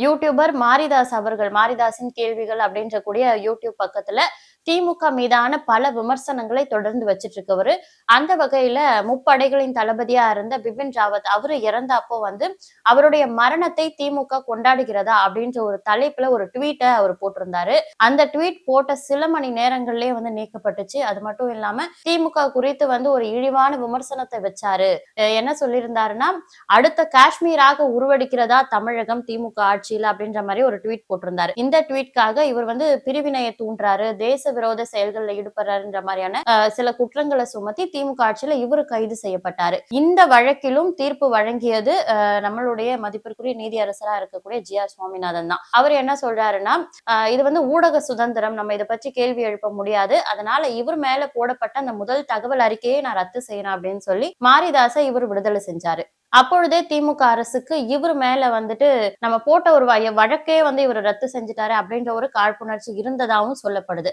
YouTuber Maridhas அவர்கள் மாரிதாஸின் கேள்விகள் அப்படின்ற கூடிய யூடியூப் பக்கத்துல திமுக மீதான பல விமர்சனங்களை தொடர்ந்து வச்சிட்டு இருக்கவரு அந்த வகையில முப்படைகளின் தளபதியா இருந்த பிபின் ராவத் அவரு இறந்த அப்போ வந்து அவருடைய மரணத்தை திமுக கொண்டாடுகிறதா அப்படின்ற ஒரு தலைப்புல ஒரு ட்வீட்டை அவர் போட்டிருந்தாரு. அந்த ட்வீட் போட்ட சில மணி நேரங்கள்லயே வந்து நீக்கப்பட்டுச்சு. அது மட்டும் இல்லாம திமுக குறித்து வந்து ஒரு இழிவான விமர்சனத்தை வச்சாரு. அஹ் என்ன சொல்லியிருந்தாருன்னா அடுத்த காஷ்மீராக உருவெடுக்கிறதா தமிழகம் திமுக ஆட்சியில அப்படின்ற மாதிரி ஒரு ட்வீட் போட்டிருந்தாரு. இந்த ட்வீட்காக இவர் வந்து பிரிவினையை தூண்டுறாரு தேச விரோத செயல்களில் ஈடுபடுறாருன்ற மாதிரியான சில குற்றங்களை சுமத்தி திமுக ஆட்சியில இவர் கைது செய்யப்பட்டாரு. இந்த வழக்கிலும் தீர்ப்பு வழங்கியது நம்மளுடைய மதிப்பிற்குரிய நீதியரசரா இருக்கக்கூடிய ஜி ஆர் சுவாமிநாதன் தான். அவர் என்ன சொல்றாருன்னா இது வந்து ஊடக சுதந்திரம் நம்ம இதை பற்றி கேள்வி எழுப்ப முடியாது. அதனால இவர் மேல போடப்பட்ட அந்த முதல் தகவல் அறிக்கையை நான் ரத்து செய்யணும் அப்படின்னு சொல்லி மாரிதாசை இவர் விடுதலை செஞ்சாரு. அப்பொழுதே திமுக அரசுக்கு இவர் மேல வந்துட்டு நம்ம போட்ட ஒரு வழக்கே வந்து இவர் ரத்து செஞ்சுட்டாரு அப்படின்ற ஒரு காழ்ப்புணர்ச்சி இருந்ததாகவும் சொல்லப்படுது.